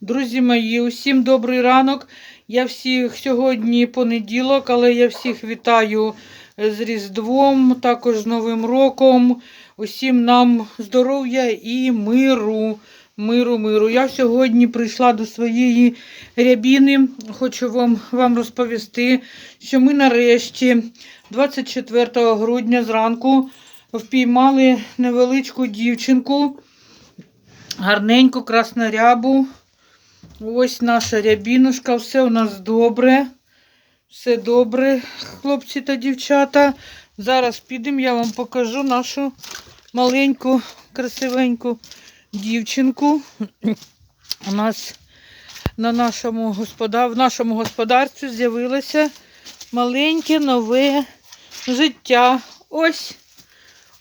Друзі мої, усім добрий ранок. Я всіх сьогодні понеділок, але я всіх вітаю з Різдвом, також з Новим роком. Усім нам здоров'я і миру. Миру, миру. Я сьогодні прийшла до своєї рябіни. Хочу вам, вам розповісти, що ми нарешті 24 грудня зранку впіймали невеличку дівчинку, гарненьку краснорябу. Ось наша рябінушка, все у нас добре. Все добре, хлопці та дівчата. Зараз підемо, я вам покажу нашу маленьку, красивеньку дівчинку. У нас на нашому в нашому господарстві з'явилося маленьке нове життя. Ось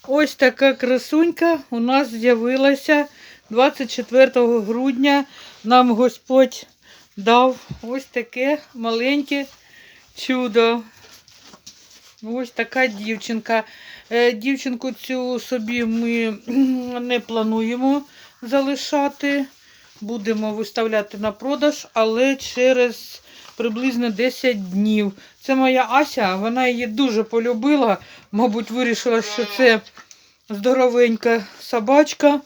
ось така красунька у нас з'явилася 24 грудня. Нам Господь дав ось таке маленьке чудо. Ось така дівчинка. Е, Дівчинку цю собі ми не плануємо залишати. Будемо виставляти на продаж, але через приблизно 10 днів. Це моя Ася, вона її дуже полюбила. Мабуть, вирішила, що це здоровенька собачка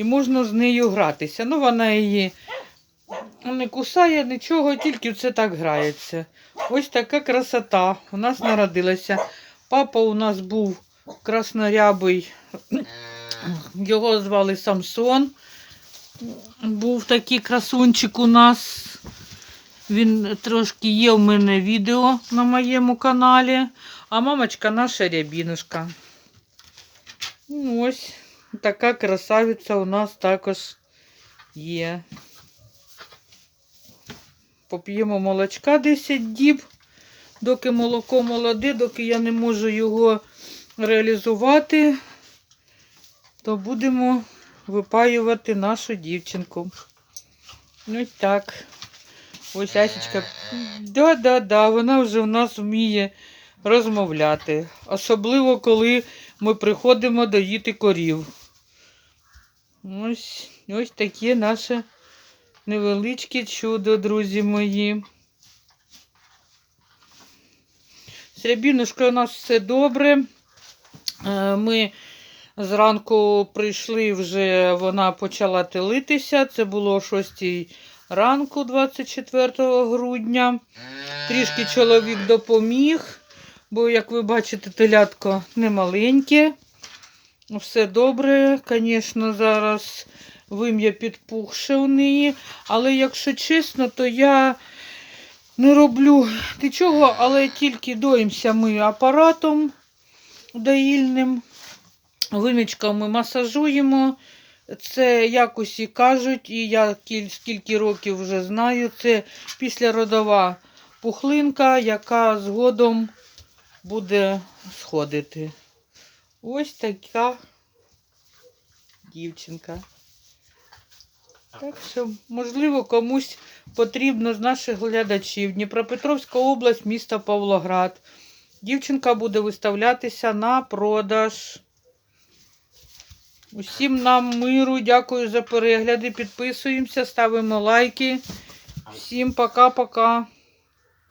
і можна з нею гратися. Ну, вона її не кусає нічого, тільки це так грається. Ось така красота у нас народилася. Папа у нас був краснорябий, його звали Самсон. Був такий красунчик у нас. Він трошки є в мене відео на моєму каналі. А мамочка наша рябінушка. Ну, Ось така красавиця у нас також є. Поп'ємо молочка 10 діб, доки молоко молоде, доки я не можу його реалізувати, то будемо випаювати нашу дівчинку. Ось так. Ось Асічка. Да-да-да, вона вже в нас вміє розмовляти. Особливо, коли ми приходимо доїти корів. Ось, ось таке наше невеличке чудо, друзі мої. З рябінушкою у нас все добре. Е, Ми зранку прийшли, вже вона почала телитися. Це було о 6 ранку, 24 грудня. Трішки чоловік допоміг, бо, як ви бачите, телятко не маленьке. Все добре, звісно, зараз вим'я підпухше у неї. Але якщо чесно, то я не роблю нічого, але тільки доїмося ми апаратом доїльним. Вимічком ми масажуємо. Це якось і кажуть, і я кіль- скільки років вже знаю, це післяродова пухлинка, яка згодом буде сходити. Ось така дівчинка. Так що, можливо, комусь потрібно з наших глядачів. Дніпропетровська область, місто Павлоград. Дівчинка буде виставлятися на продаж. Усім нам миру, дякую за перегляди. Підписуємося, ставимо лайки. Всім пока-пока.